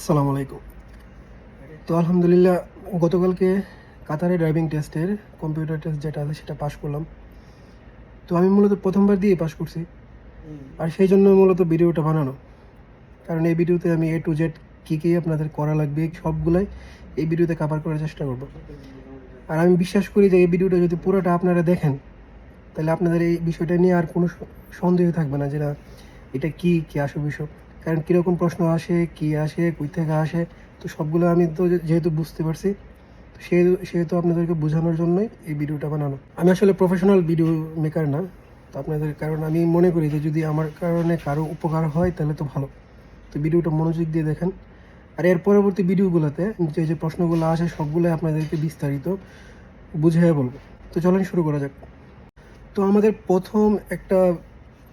আসসালামু আলাইকুম তো আলহামদুলিল্লাহ, গতকালকে কাতারে ড্রাইভিং টেস্টের কম্পিউটার টেস্ট যেটা আছে সেটা পাশ করলাম। তো আমি মূলত প্রথমবার দিয়ে পাশ করছি। আর সেই জন্য মূলত ভিডিওটা বানানো। কারণ এই ভিডিওতে আমি এ টু জেড কী কী আপনাদের করা লাগবে, সবগুলাই এই ভিডিওতে কাভার করার চেষ্টা করব। আর আমি বিশ্বাস করি যে এই ভিডিওটা যদি পুরোটা আপনারা দেখেন, তাহলে আপনাদের এই বিষয়টা নিয়ে আর কোনো সন্দেহ থাকবে না যে না, এটা কি কি আসল বিষয়। কারণ কীরকম প্রশ্ন আসে, কি আসে, কই থেকে আসে, তো সবগুলো আমি তো যেহেতু বুঝতে পারছি, তো সেহেতু আপনাদেরকে বোঝানোর জন্যই এই ভিডিওটা বানানো। আমি আসলে প্রফেশনাল ভিডিও মেকার না, তো আপনাদের কারণ আমি মনে করি যে যদি আমার কারণে কারও উপকার হয়, তাহলে তো ভালো। তো ভিডিওটা মনোযোগ দিয়ে দেখেন। আর এর পরবর্তী ভিডিওগুলোতে যে যে প্রশ্নগুলো আসে, সবগুলো আপনাদেরকে বিস্তারিত বুঝিয়ে বলব। তো চলেন শুরু করা যাক। তো আমাদের প্রথম একটা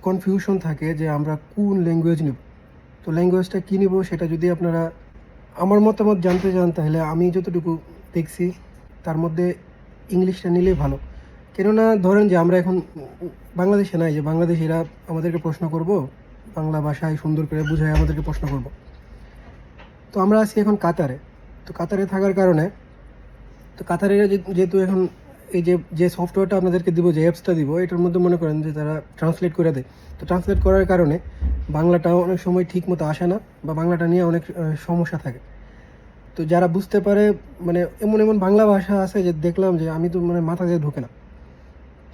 কনফিউশন থাকে যে আমরা কোন ল্যাঙ্গুয়েজ নেব। তো ল্যাঙ্গুয়েজটা কী নিব সেটা যদি আপনারা আমার মতামত জানতে চান, তাহলে আমি যতটুকু দেখছি তার মধ্যে ইংলিশটা নিলেই ভালো। কেননা ধরেন যে আমরা এখন বাংলাদেশে নাই, যে বাংলাদেশিরা আমাদেরকে প্রশ্ন করব, বাংলা ভাষায় সুন্দর করে বুঝায় আমাদেরকে প্রশ্ন করব। তো আমরা আছি এখন কাতারে। তো কাতারে থাকার কারণে, তো কাতারের যেহেতু এখন এই যে যে সফটওয়্যারটা আপনাদেরকে দিব, যে অ্যাপসটা দিব, এটার মধ্যে মনে করেন যে তারা ট্রান্সলেট করে দেয়। তো ট্রান্সলেট করার কারণে বাংলাটাও অনেক সময় ঠিক মতো আসে না বা বাংলাটা নিয়ে অনেক সমস্যা থাকে। তো যারা বুঝতে পারে মানে এমন এমন বাংলা ভাষা আছে যে দেখলাম যে আমি তো মানে মাথা দিয়ে ঢোকে না।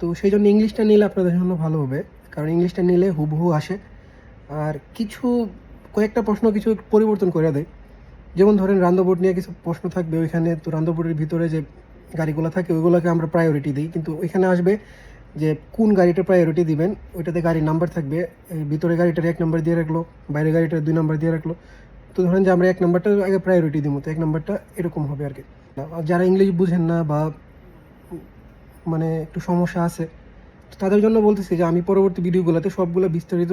তো সেই জন্য ইংলিশটা নিলে আপনাদের জন্য ভালো হবে, কারণ ইংলিশটা নিলে হুবহু আসে। আর কিছু, কয়েকটা প্রশ্ন কিছু পরিবর্তন করে দেয়। যেমন ধরেন রান্দাবোর্ড নিয়ে কিছু প্রশ্ন থাকবে, ওইখানে তো রান্দাবোর্ডের ভিতরে যে গাড়িগুলো থাকে, ওইগুলোকে আমরা প্রায়োরিটি দিই। কিন্তু ওইখানে আসবে যে কোন গাড়িটা প্রায়োরিটি দিবেন, ওইটাতে গাড়ির নাম্বার থাকবে ভিতরে গাড়িটার এক নাম্বার দিয়ে রাখল, বাইরে গাড়িটার দুই নাম্বার দিয়ে রাখল। তো ধরেন যে আমরা এক নাম্বারটা আগে প্রায়োরিটি দিব, তো এক নাম্বারটা এরকম হবে আর কি। যারা ইংলিশ বুঝেন না বা মানে একটু সমস্যা আছে, তো তাদের জন্য বলতেছি যে আমি পরবর্তী ভিডিওগুলোতে সবগুলো বিস্তারিত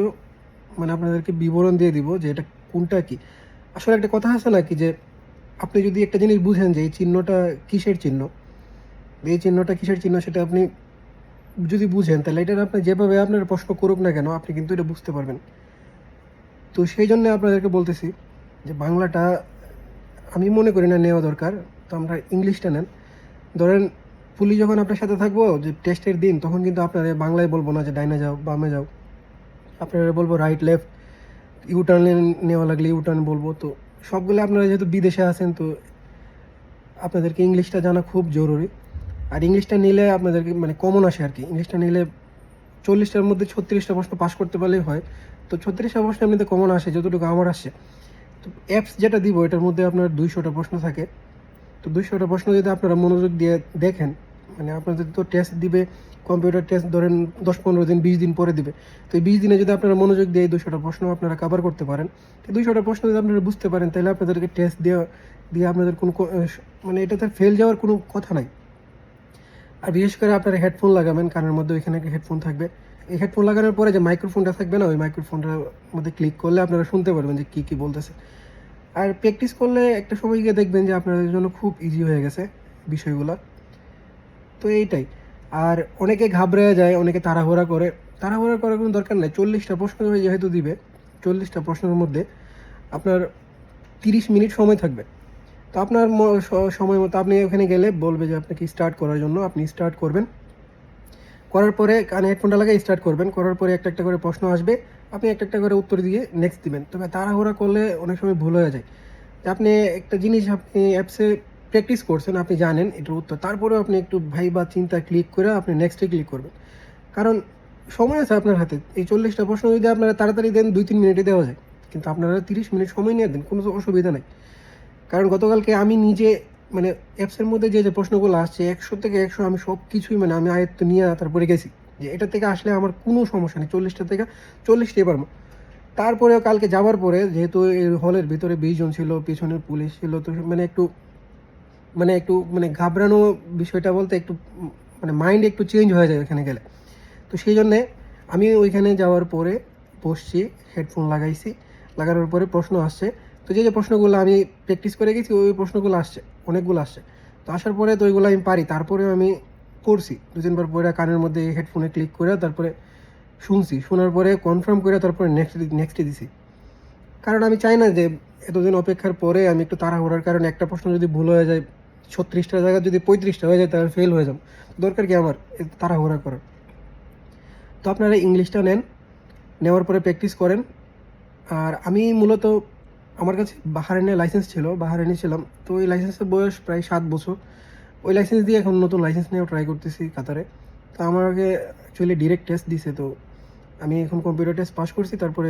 মানে আপনাদেরকে বিবরণ দিয়ে দিব যে এটা কোনটা কি। আসলে একটা কথা আছে নাকি যে, আপনি যদি একটা জিনিস বুঝেন যে এই চিহ্নটা কিসের চিহ্ন এই চিহ্নটা কিসের চিহ্ন সেটা আপনি যদি বুঝেন, তাহলে এটা আপনি যেভাবে আপনার প্রশ্ন করুক না কেন, আপনি কিন্তু এটা বুঝতে পারবেন। তো সেই জন্য আপনাদেরকে বলতেছি যে বাংলাটা আমি মনে করি না নেওয়া দরকার, তো আমরা ইংলিশটা নেন। ধরেন, পুলিশ যখন আপনার সাথে থাকব, যে টেস্টের দিন, তখন কিন্তু আপনারা বাংলায় বলব না যে ডাইনে যাও, বামে যাও। আপনারা বলব রাইট লেফট ইউটার্ন নেওয়া লাগলে ইউটার্ন বলব। তো সবগুলো আপনারা যেহেতু বিদেশে আছেন, তো আপনাদেরকে ইংলিশটা জানা খুব জরুরি। আর ইংলিশটা নিলে আপনাদেরকে মানে কমন আসে আর কি। ইংলিশটা নিলে চল্লিশটার মধ্যে ছত্রিশটা প্রশ্ন পাস করতে পারলেই হয়। তো ছত্রিশটা প্রশ্ন এমনিতে কমন আসে, যতটুকু আমার আসে। তো অ্যাপস যেটা দিব, এটার মধ্যে আপনার দুইশোটা প্রশ্ন থাকে। তো দুইশোটা প্রশ্ন যদি আপনারা মনোযোগ দিয়ে দেখেন মানে আপনাদের তো টেস্ট দিবে কম্পিউটার টেস্ট ধরেন দশ পনেরো দিন, বিশ দিন পরে দিবে। তো এই বিশ দিনে যদি আপনারা মনোযোগ দিয়ে এই দুশোটা প্রশ্ন আপনারা কভার করতে পারেন, তো দুইশোটা প্রশ্ন যদি আপনারা বুঝতে পারেন, তাহলে আপনাদেরকে টেস্ট দেওয়া, দিয়ে আপনাদের কোনো মানে এটাতে ফেল যাওয়ার কোনো কথা নাই। আর বিশেষ করে আপনারা হেডফোন লাগাবেন, কানের মধ্যে ওইখানে একটা হেডফোন থাকবে। এই হেডফোন লাগানোর পরে যে মাইক্রোফোনটা থাকবে না, ওই মাইক্রোফোনটার মধ্যে ক্লিক করলে আপনারা শুনতে পারবেন যে কী কী বলতেছে। আর প্র্যাকটিস করলে একটা সময় গিয়ে দেখবেন যে আপনাদের জন্য খুব ইজি হয়ে গেছে বিষয়গুলো। তো এইটাই। আর অনেকে ঘাবড়ে যায়, অনেকে তাড়াহুড়া করে। তাড়াহুড়া করার কোনো দরকার নেই। চল্লিশটা প্রশ্ন যেহেতু দিবে, চল্লিশটা প্রশ্নের মধ্যে আপনার তিরিশ মিনিট সময় থাকবে। তো আপনার সময় মতো আপনি ওখানে গেলে বলবে যে আপনাকে স্টার্ট করার জন্য আপনি স্টার্ট করবেন। করার পরে কানে হেডফোনটা লাগিয়ে স্টার্ট করবেন। করার পরে একটা একটা করে প্রশ্ন আসবে। আপনি একটা একটা করে উত্তর দিয়ে নেক্সট দিবেন। তবে তাড়াহুড়া করলে অনেক সময় ভুল হয়ে যায়। আপনি একটা জিনিস আপনি অ্যাপসে প্র্যাকটিস করছেন, আপনি জানেন এটার উত্তর। তারপরেও আপনি একটু ভাই বা চিন্তা ক্লিক করে আপনি নেক্সটে ক্লিক করবেন। কারণ সময় আছে আপনার হাতে। এই চল্লিশটা প্রশ্ন যদি আপনারা তাড়াতাড়ি দেন, দুই তিন মিনিটে দেওয়া যায়। কিন্তু আপনারা তিরিশ মিনিট সময় নিয়ে দেন, কোনো অসুবিধা নেই। কারণ গতকালকে আমি নিজে মানে অ্যাপসের মধ্যে যে যে প্রশ্নগুলো আসছে, একশো থেকে একশো আমি সব কিছুই মানে আমি আয়ত্ত নিয়ে তারপরে গেছি। যে, এটা থেকে আসলে আমার কোনো সমস্যা নেই, চল্লিশটা থেকে চল্লিশটাই পারব তারপরেও কালকে যাওয়ার পরে, যেহেতু এই হলের ভিতরে বিশ জন ছিল পিছনে পুলিশ ছিল, তো মানে একটু মানে একটু মানে ঘাবড়ানো বিষয়টা বলতে একটু মানে মাইন্ড একটু চেঞ্জ হয়ে যায় ওখানে গেলে। তো সেই জন্যে আমি ওইখানে যাওয়ার পরে বসছি হেডফোন লাগাইছি, লাগানোর পরে প্রশ্ন আসছে তো যে যে প্রশ্নগুলো আমি প্র্যাকটিস করে গেছি, ওই প্রশ্নগুলো আসছে, অনেকগুলো আসছে। তো আসার পরে তো ওইগুলো আমি পারি, তারপরেও আমি করছি। দু তিনবার পরে কানের মধ্যে হেডফোনে ক্লিক করে তারপরে শুনছি। শোনার পরে কনফার্ম করে তারপরে নেক্সট নেক্সটে দিছি। কারণ আমি চাই না যে এতদিন অপেক্ষার পরে আমি একটু তাড়াহুড়ার কারণে একটা প্রশ্ন যদি ভুল হয়ে যায়, ছত্রিশটা জায়গায় যদি পঁয়ত্রিশটা হয়ে যায়, তাহলে ফেল হয়ে যাব। দরকার কি আমার তাড়াহুড়া করার? তো আপনারা ইংলিশটা নেন, নেওয়ার পরে প্র্যাকটিস করেন। আর আমি মূলত আমার কাছে বাহারাইনের লাইসেন্স ছিল, বাহারাইনে ছিলাম। তো ওই লাইসেন্সের বয়স প্রায় সাত বছর। ওই লাইসেন্স দিয়ে এখন নতুন লাইসেন্স নিয়েও ট্রাই করতেছি কাতারে। তো আমাকে অ্যাকচুয়ালি ডিরেক্ট টেস্ট দিছে, তো আমি এখন কম্পিউটার টেস্ট পাস করছি, তারপরে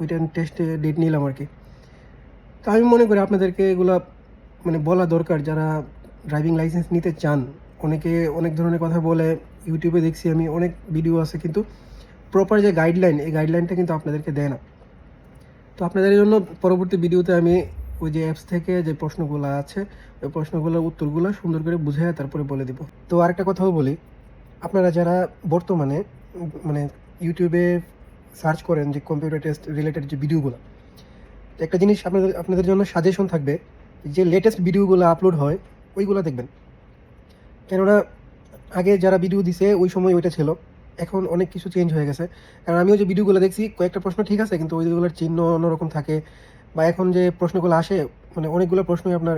ওইটা টেস্টে ডেট নিলাম আর কি। তো আমি মনে করি আপনাদেরকে এগুলা মানে বলা দরকার, যারা ড্রাইভিং লাইসেন্স নিতে চান। অনেকে অনেক ধরনের কথা বলে ইউটিউবে দেখছি আমি অনেক ভিডিও আছে, কিন্তু প্রপার যে গাইডলাইন এই গাইডলাইনটা কিন্তু আপনাদেরকে দেয় না। তো আপনাদের জন্য পরবর্তী ভিডিওতে আমি ওই যে অ্যাপস থেকে যে প্রশ্নগুলো আছে, ওই প্রশ্নগুলোর উত্তরগুলো সুন্দর করে বুঝে তারপরে বলে দিব। তো আরেকটা কথাও বলি, আপনারা যারা বর্তমানে মানে ইউটিউবে সার্চ করেন যে কম্পিউটার টেস্ট রিলেটেড যে ভিডিওগুলো একটা জিনিস আপনাদের আপনাদের জন্য সাজেশন থাকবে, যে লেটেস্ট ভিডিওগুলো আপলোড হয়, ওইগুলো দেখবেন। কেননা আগে যারা ভিডিও দিছে, ওই সময় ওইটা ছিল। এখন অনেক কিছু চেঞ্জ হয়ে গেছে। কারণ আমিও যে ভিডিওগুলো দেখছি, কয়েকটা প্রশ্ন ঠিক আছে, কিন্তু ওইগুলোর চিহ্ন অন্যরকম থাকে। বা এখন যে প্রশ্নগুলো আসে মানে অনেকগুলো প্রশ্নই আপনার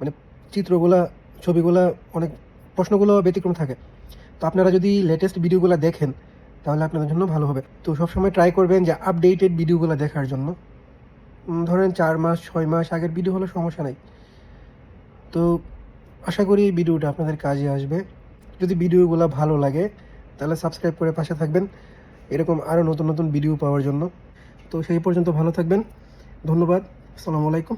মানে চিত্রগুলা, ছবিগুলা, অনেক প্রশ্নগুলো ব্যতিক্রম থাকে। তো আপনারা যদি লেটেস্ট ভিডিওগুলো দেখেন, তাহলে আপনাদের জন্য ভালো হবে। তো সবসময় ট্রাই করবেন যে আপডেটেড ভিডিওগুলো দেখার জন্য। ধরেন চার মাস, ছয় মাস আগের ভিডিও হলে সমস্যা নাই। তো আশা করি এই ভিডিওটা আপনাদের কাজে আসবে। যদি ভিডিওগুলো ভালো লাগে তাহলে সাবস্ক্রাইব করে পাশে থাকবেন। এরকম আরও নতুন নতুন ভিডিও পাওয়ার জন্য। তো সেই পর্যন্ত ভালো থাকবেন। ধন্যবাদ। আসসালামু আলাইকুম।